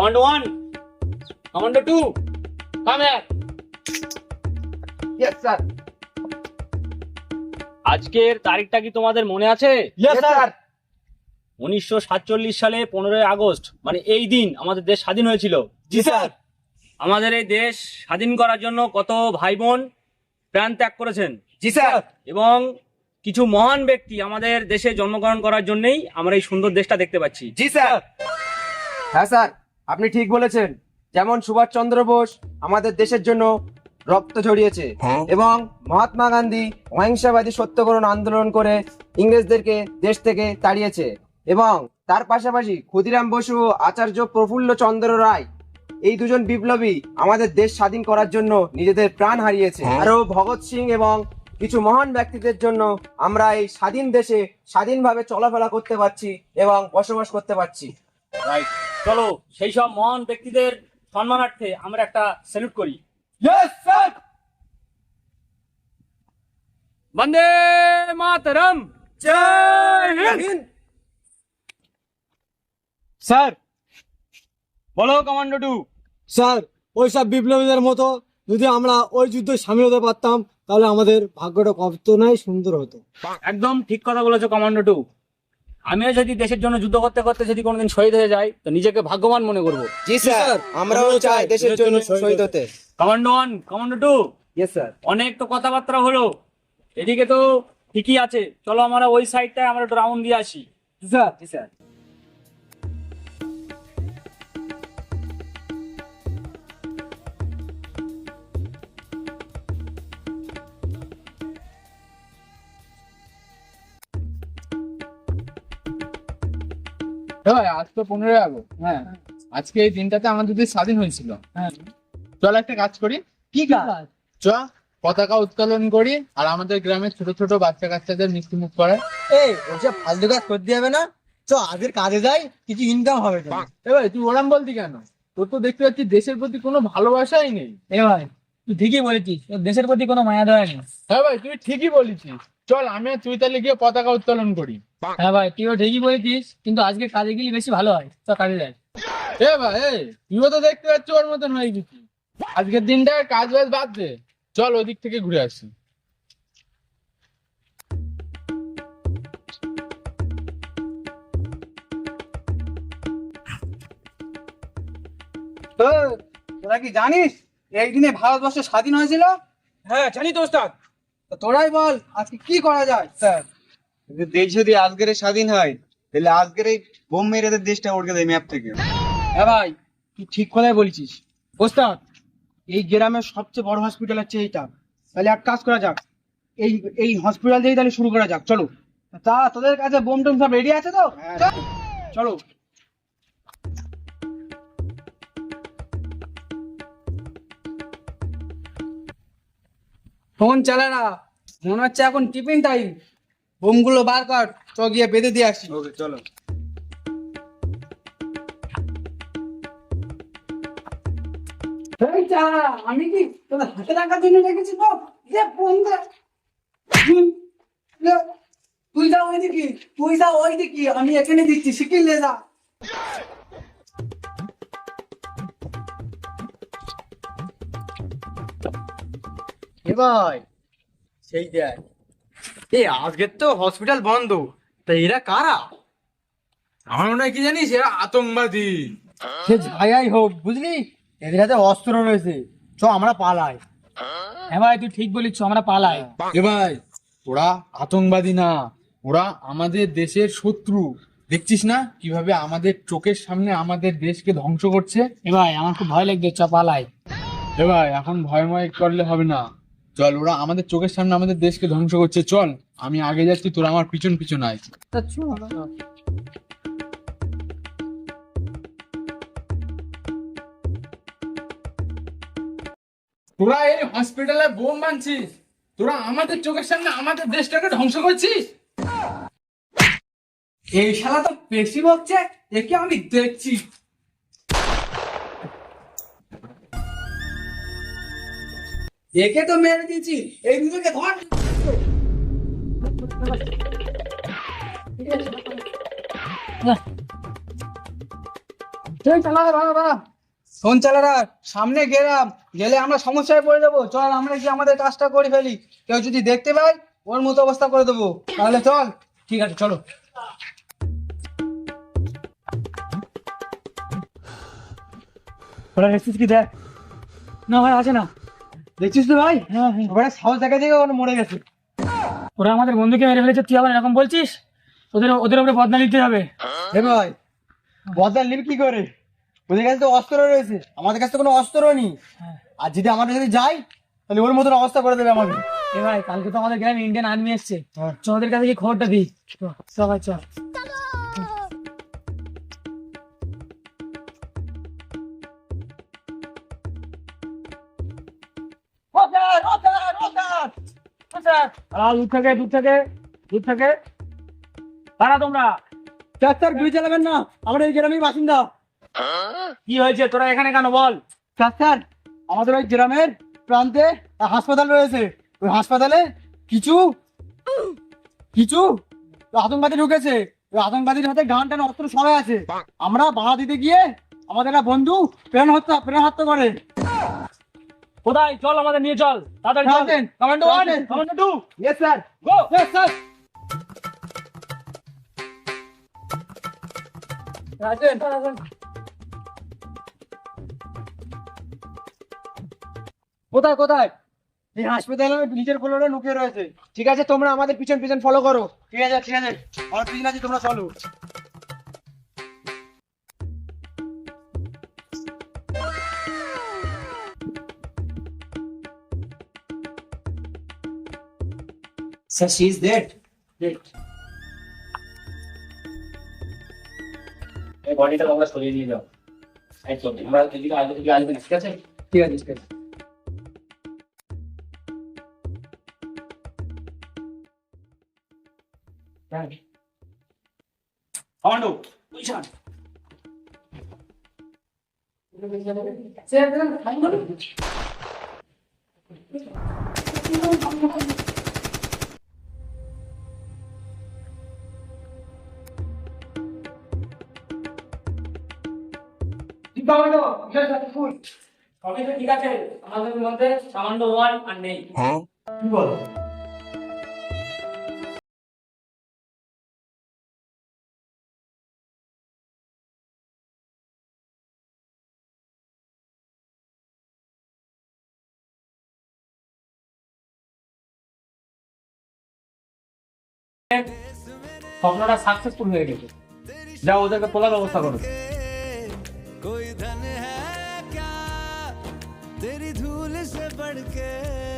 Commando one commando two come yes sir আজকের তারিখটা কি তোমাদের মনে আছে? ইয়েস স্যার উনিশশো সাতচল্লিশ সালে পনেরোই আগস্ট মানে এই দিন আমাদের দেশ স্বাধীন হয়েছিল। জি স্যার আমাদের এই দেশ স্বাধীন করার জন্য কত ভাই বোন প্রাণ ত্যাগ করেছেন। জি স্যার এবং কিছু মহান ব্যক্তি আমাদের দেশে জন্মগ্রহণ করার জন্যই আমরা এই সুন্দর দেশটা দেখতে পাচ্ছি। জি স্যার হ্যাঁ স্যার আপনি ঠিক বলেছেন যেমন সুভাষচন্দ্র বোস আমাদের দেশের জন্য রক্ত ঝরিয়েছে এবং মহাত্মা গান্ধী অহিংসাবাদী সত্যগ্রহণ আন্দোলন করে ইংরেজদেরকে দেশ থেকে তাড়িয়েছে এবং তার পাশাপাশি ক্ষুদিরাম বসু আচার্য প্রফুল্ল চন্দ্র রায় এই দুজন বিপ্লবী আমাদের দেশ স্বাধীন করার জন্য নিজেদের প্রাণ হারিয়েছে। আরও ভগৎ সিং এবং কিছু মহান ব্যক্তিদের জন্য আমরা এই স্বাধীন দেশে স্বাধীনভাবে চলাফেরা করতে পারছি এবং বসবাস করতে পারছি। রাইট চলো সেই সব মহান ব্যক্তিদের সম্মানার্থে আমরা একটা স্যালুট করি। স্যার বন্দে মাতরম। জয় হিন্দ! স্যার বলো কমান্ডো টু স্যার ওই সব বিপ্লবীদের মতো যদি আমরা ওই যুদ্ধে সামিল হতে পারতাম তাহলে আমাদের ভাগ্যটা কত নাই সুন্দর হতো। একদম ঠিক কথা বলেছ কমান্ডো টু আমিও যদি দেশের জন্য যুদ্ধ করতে করতে যদি কোনোদিন শহীদ হয়ে যাই তো নিজেকে ভাগ্যবান মনে করব। জি স্যার। আমরাও চাই দেশের জন্য শহীদ হতে। Commando one commando two yes sir অনেক তো কথাবার্তা হলো। এদিকে তো ঠিকই আছে। চলো আমরা ওই সাইডটায় আমরা একটু রাউন্ড দিয়ে আসি। স্যার। জি স্যার। ভাই আজ তো পনেরোই আগস্ট হ্যাঁ। আজকে এই দিনটাতে আমাদের দেশ স্বাধীন হয়েছিল। হ্যাঁ। চল একটা কাজ করি। কি কাজ? চ পতাকা উত্তোলন করি আর আমাদের গ্রামের ছোট ছোট বাচ্চা কাচ্চাদের মিষ্টি মুখ করে এই ওইসব ফালতু কাজ করতে হবে না? চ আজকের কাজে যাই কিছু ইনকাম হবে এ ভাই তুই ওরাম বলতি কেন? তোর তো দেখতে পাচ্ছি দেশের প্রতি কোনো ভালোবাসাই নেই। এ ভাই তুই ঠিকই বলেছিস তোর দেশের প্রতি কোনো মায়া দয়া নেই। হ্যাঁ ভাই তুই ঠিকই বলেছিস। চল আমি আর তুই তাহলে গিয়ে পতাকা উত্তোলন করি। হ্যাঁ ভাই তুইও ঠিকই বলেছিস কিন্তু আজকে কাজে গেলে বেশি ভালো হয়। তো কাজে যাই। এ ভাই এ তুইও তো দেখতে পাচ্ছি ওর মতন হয়ে গেছি। আজকের দিনটা কাজ বাজ বাদ দে। চল ওদিক থেকে ঘুরে আসি। তোরা কি জানিস এই দিনে ভারতবর্ষ স্বাধীন হয়েছিল? হ্যাঁ জানি তো ওস্তাদ। তো তোরাই বল আজকে কি করা যায়? স্যার দেশ যদি আজকের স্বাধীন হয় তাহলে আজকের এই বোম মেরে দেশটা উড়কে দেয় ম্যাপ থেকে। হ্যাঁ ভাই তুই ঠিক কথাই বলেছিস। ওস্তাদ এই গ্রামের সবচেয়ে বড় হসপিটাল হচ্ছে এইটা। তাহলে এক কাজ করা যাক এই এই হসপিটাল দিয়েই তাহলে শুরু করা যাক। চলো। তা তোদের কাছে বোম টোম সব রেডি আছে তো? চল, ফোন চালা না। মনে হচ্ছে এখন টিফিন টাইম বোমগুলো বার কর চ গিয়ে বেঁধে দিয়ে আসি। ওকে চলো। আমি কি তোদের হাতে রাখার জন্য রেখেছি তো? যে বন্ধু। তুই যা ওই দিকে তুই যা ওই দিকে আমি এখানে দিচ্ছি শিখিল লে যা। এ ভাই? সেই দেখ। এই আজকের তো হসপিটাল বন্ধ। তা এরা কারা? আমার মনে হয় কি জানিস এরা আতঙ্কবাদী। সে যাই হোক বুঝলি? এদের হাতে অস্ত্র রয়েছে। চ আমরা পালাই। হ্যাঁ ভাই তুই ঠিক বলিস আমরা পালাই। এ ভাই ওরা আতঙ্কবাদী না। ওরা আমাদের দেশের শত্রু। দেখছিস না কীভাবে আমাদের চোখের সামনে আমাদের দেশকে ধ্বংস করছে? এ ভাই আমার খুব ভয় লাগছে চ পালাই। এ ভাই এখন ভয়ময় করলে হবে না। চল ওরা আমাদের চোখের সামনে আমাদের দেশকে ধ্বংস করছে চল। আমি আগে যাচ্ছি তোরা আমার পিছন পিছন আয়। তোরা এই হসপিটালে বোম বানছিস? তোরা আমাদের চোখের সামনে আমাদের দেশটাকে ধ্বংস করছিস? এই শালা তো বেশি বকছে একে আমি দেখছি। একে তো মেরে দিয়েছি। এই দুটোকে ধর। শোন চালারা সামনে গেলাম। গেলে আমরা সমস্যায় পড়ে যাব। চল আমরা কি আমাদের কাজটা করে ফেলি। কেউ যদি দেখতে পাই ওর মতো অবস্থা করে দেবো। তাহলে চল। ঠিক আছে চলো। কি দেখ? না ভাই আছে না। দেখছিস তো ভাই? ওখানে সাহস দেখা দিয়ে ওরা মরে গেছে। ওরা আমাদের বন্ধুকে মেরে ফেলেছে তুই আবার এরকম বলছিস? ওদের ওদের উপরে বদনা নিতে হবে। হে ভাই বদলা নিবি কি করে? ওদের কাছে তো অস্ত্র রয়েছে। আমাদের কাছে তো কোনো অস্ত্র নেই। আর যদি আমাদের যদি যাই তাহলে ওর মতন অবস্থা করে দেবে আমাকে এ ভাই কালকে তো আমাদের গ্রামে ইন্ডিয়ান আর্মি এসছে। চ ওদের কাছে গিয়ে খবরটা দিই। সবাই চল। দূর থেকে দূর থেকে দূর থেকে। তারা তোমরা। ডাক্তার গুলি চালাবেন না। আমরা এই গ্রামের বাসিন্দা। কি হয়েছে? তোরা এখানে কেন বল? ডাক্তার আমাদের ওই গ্রামের প্রান্তে হাসপাতাল রয়েছে। ওই হাসপাতালে কিছু কিছু আতঙ্কবাদী ঢুকেছে। ওই আতঙ্কবাদীর হাতে গান টান অস্ত্র সবাই আছে। আমরা বাধা দিতে গিয়ে আমাদের বন্ধু প্রেরণ হত্যা প্রেরণ হত্যা করে। কোথায়? চল আমাদের নিয়ে চল। তাড়াতাড়ি চল। Commando one commando two yes sir go sir কোথায় কোথায়? এই হাসপাতালে নিচের ফ্লোরে লুকিয়ে রয়েছে। ঠিক আছে তোমরা আমাদের পিছন পিছন ফলো করো। ঠিক আছে ঠিক আছে। আমার পিছন আছে তোমরা চলো। স্যার শি ইজ ডেড এই বডিটা তোমরা সরিয়ে নিয়ে যাও এই চল আমরা এদিকে আগে থেকে আসবে ঠিক আছে ঠিক আছে ঠিক আছে কমান্ডো পজিশন সবই তো ঠিক আছে। আমাদের মধ্যে সামান্য ওয়ান আর নেই। কি বলো? স্বপ্নটা সাকসেসফুল হয়ে গেছে। যাও ওদেরকে তোলার ব্যবস্থা করো।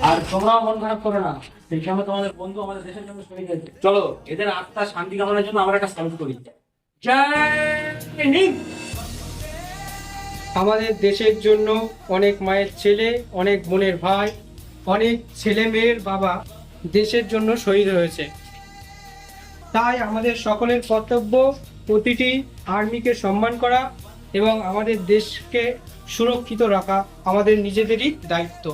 আর তোমরাও মন খারাপ করো না। সেই সময় তোমাদের বন্ধু আমাদের দেশের জন্য শহীদ হয়েছে চলো এদের আত্মার শান্তি কামনার জন্য আমরা একটা স্যালুট করি। জয় হিন্দ! আমাদের দেশের জন্য অনেক মায়ের ছেলে অনেক বোনের ভাই অনেক ছেলে মেয়ের বাবা দেশের জন্য শহীদ হয়েছে। তাই আমাদের সকলের কর্তব্য প্রতিটি আর্মিকে সম্মান করা এবং আমাদের দেশকে সুরক্ষিত রাখা আমাদের নিজেদেরই দায়িত্ব।